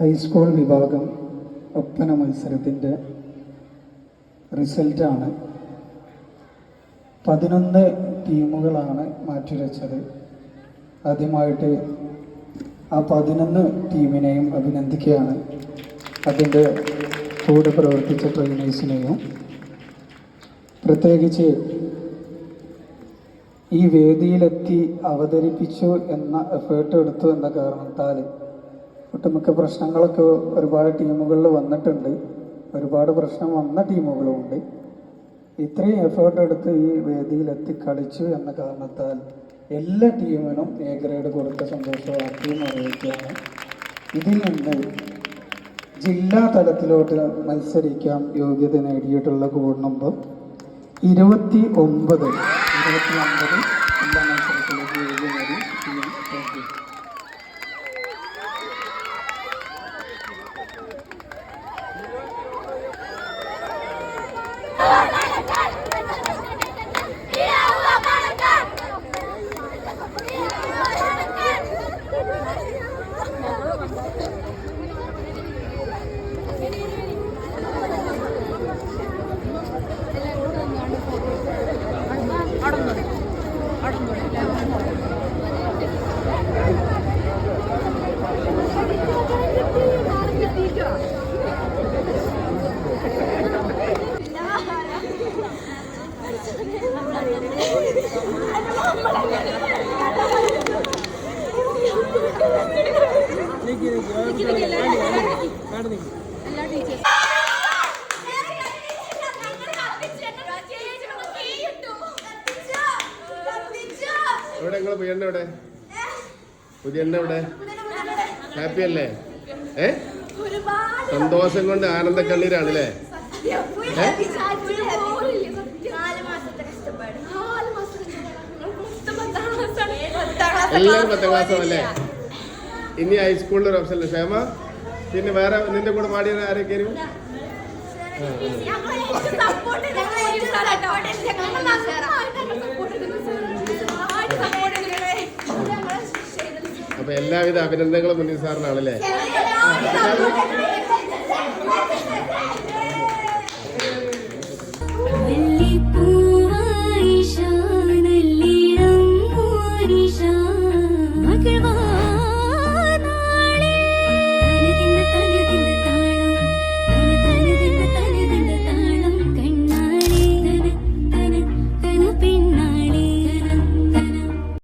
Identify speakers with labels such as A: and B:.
A: High school വിഭാഗം ഒപ്പന മത്സരത്തിന്റെ റിസൾട്ടാണ്. പതിനൊന്ന് ടീമുകളാണ് മാറ്റിവെച്ചത്. ആദ്യമായിട്ട് ആ പതിനൊന്ന് ടീമിനെയും അഭിനന്ദിക്കുകയാണ്. അതിന്റെ കൂടെ പ്രവർത്തിച്ച ട്രെയിനേഴ്സിനെയും പ്രത്യേകിച്ച് ഈ വേദിയിലെത്തി അവതരിപ്പിച്ചു എന്ന എഫേർട്ട് എടുത്തു എന്ന കാരണത്താൽ ഒട്ടുമിക്ക പ്രശ്നങ്ങളൊക്കെ ഒരുപാട് ടീമുകളിൽ വന്നിട്ടുണ്ട്. ഒരുപാട് പ്രശ്നം വന്ന ടീമുകളുമുണ്ട്. ഇത്രയും എഫേർട്ട് എടുത്ത് ഈ വേദിയിലെത്തി കളിച്ചു എന്ന കാരണത്താൽ എല്ലാ ടീമിനും എ ഗ്രേഡ് കൊടുത്ത സന്തോഷവാർത്തയും അറിയിക്കുകയാണ്. ഇതിൽ നിന്ന് ജില്ലാ തലത്തിലോട്ട് മത്സരിക്കാൻ യോഗ്യത നേടിയിട്ടുള്ള കോഡ് നമ്പർ ഇരുപത്തി ഒമ്പത്. ഇരുപത്തി ഒമ്പത്.
B: എവിടെ നിങ്ങൾ പുതിയ എണ്ണ എവിടെ? പുതിയ എണ്ണ എവിടെ? ഹാപ്പി അല്ലേ? ഏ? സന്തോഷം കൊണ്ട് ആനന്ദ കണ്ണീരാണ് അല്ലേ? എല്ലാവരും പത്താം ക്ലാസ് അല്ലേ? ഇനി ഹൈസ്കൂളിൽ ഒരു ഓപ്ഷൻ ക്ഷേമ പിന്നെ വേറെ നിന്റെ കൂടെ പാടിയ ആരൊക്കെ അപ്പൊ എല്ലാവിധ അഭിനന്ദനങ്ങളും മുന്നിൽ സാറിനാണല്ലേ?